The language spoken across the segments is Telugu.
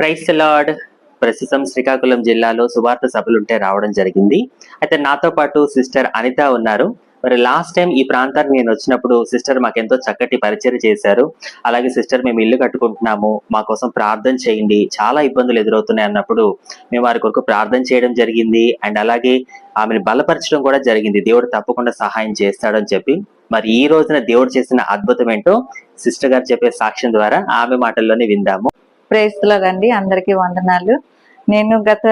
ప్రైస్ లార్డ్ ప్రస్తుతం శ్రీకాకుళం జిల్లాలో సువార్త సభలుంటే రావడం జరిగింది. అయితే నాతో పాటు సిస్టర్ అనిత ఉన్నారు. మరి లాస్ట్ టైం ఈ ప్రాంతానికి నేను వచ్చినప్పుడు సిస్టర్ మాకెంతో చక్కటి పరిచయం చేశారు. అలాగే సిస్టర్ మేము ఇల్లు కట్టుకుంటున్నాము మా కోసం ప్రార్థన చేయండి చాలా ఇబ్బందులు ఎదురవుతున్నాయి అన్నప్పుడు మేము వారి కొరకు ప్రార్థన చేయడం జరిగింది. అండ్ అలాగే ఆమెను బలపరచడం కూడా జరిగింది. దేవుడు తప్పకుండా సహాయం చేస్తాడని చెప్పి. మరి ఈ రోజున దేవుడు చేసిన అద్భుతం ఏంటో సిస్టర్ గారు చెప్పే సాక్ష్యం ద్వారా ఆమె మాటల్లోనే విందాము. ప్రేస్తులండి అందరికీ వందనాలు. నేను గత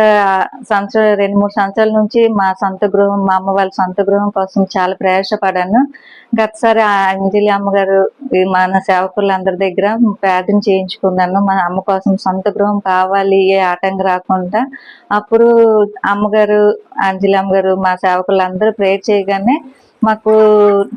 సంవత్సరం రెండు మూడు సంవత్సరాల నుంచి మా సొంత గృహం మా అమ్మ వాళ్ళ సొంత గృహం కోసం చాలా ప్రయాసపడాను. గతసారి ఆ అంజలి అమ్మగారు ఈ మన సేవకులందరి దగ్గర ప్రార్థన చేయించుకున్నాను. మా అమ్మ కోసం సొంత గృహం కావాలి ఏ ఆటంకం రాకుండా. అప్పుడు అమ్మగారు అంజలి అమ్మగారు మా సేవకులందరూ ప్రేయర్ చేయగానే మాకు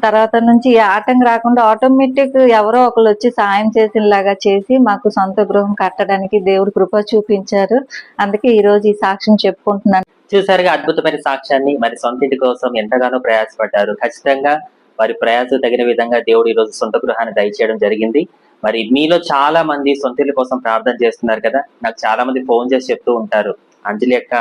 తర్వాత నుంచి ఆటం రాకుండా ఆటోమేటిక్ ఎవరో ఒకరు వచ్చి సాయం చేసినలాగా చేసి మాకు సొంత గృహం కట్టడానికి దేవుడు కృప చూపించారు. అందుకే ఈ రోజు ఈ సాక్ష్యం చెప్పుకుంటున్నాను. చూసారుగా అద్భుతమైన సాక్ష్యాన్ని మరి సొంత ఇంటి కోసం ఎంతగానో ప్రయాసపడ్డారు. ఖచ్చితంగా వారి ప్రయాస తగిన విధంగా దేవుడు ఈ రోజు సొంత గృహాన్ని దయచేయడం జరిగింది. మరి మీలో చాలా మంది సొంత కోసం ప్రార్థన చేస్తున్నారు కదా? నాకు చాలా మంది ఫోన్ చేసి చెప్తూ ఉంటారు. అంజలి యొక్క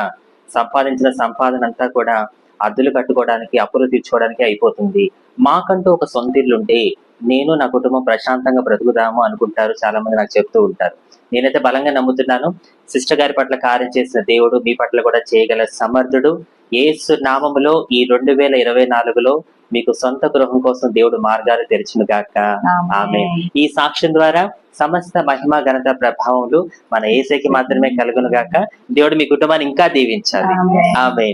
సంపాదించిన సంపాదన అంతా కూడా అద్దెలు కట్టుకోవడానికి అప్పులు తీర్చుకోవడానికి అయిపోతుంది. మాకంటూ ఒక సొంత ఇల్లు ఉంటే నేను నా కుటుంబం ప్రశాంతంగా బ్రతుకుదాము అనుకుంటారు చాలా మంది నాకు చెప్తూ ఉంటారు. నేనైతే బలంగా నమ్ముతున్నాను. సిస్టర్ గారి పట్ల కార్యం చేసిన దేవుడు మీ పట్ల కూడా చేయగల సమర్థుడు. ఏసు నామములో ఈ రెండు వేల ఇరవై నాలుగులో మీకు సొంత గృహం కోసం దేవుడు మార్గాలు తెరిచిన గాక. ఆమె ఈ సాక్ష్యం ద్వారా సమస్త మహిమ ఘనత ప్రభావములు మన ఏసైకి మాత్రమే కలుగును గాక. దేవుడు మీ కుటుంబాన్ని ఇంకా దీవించాలి. ఆమె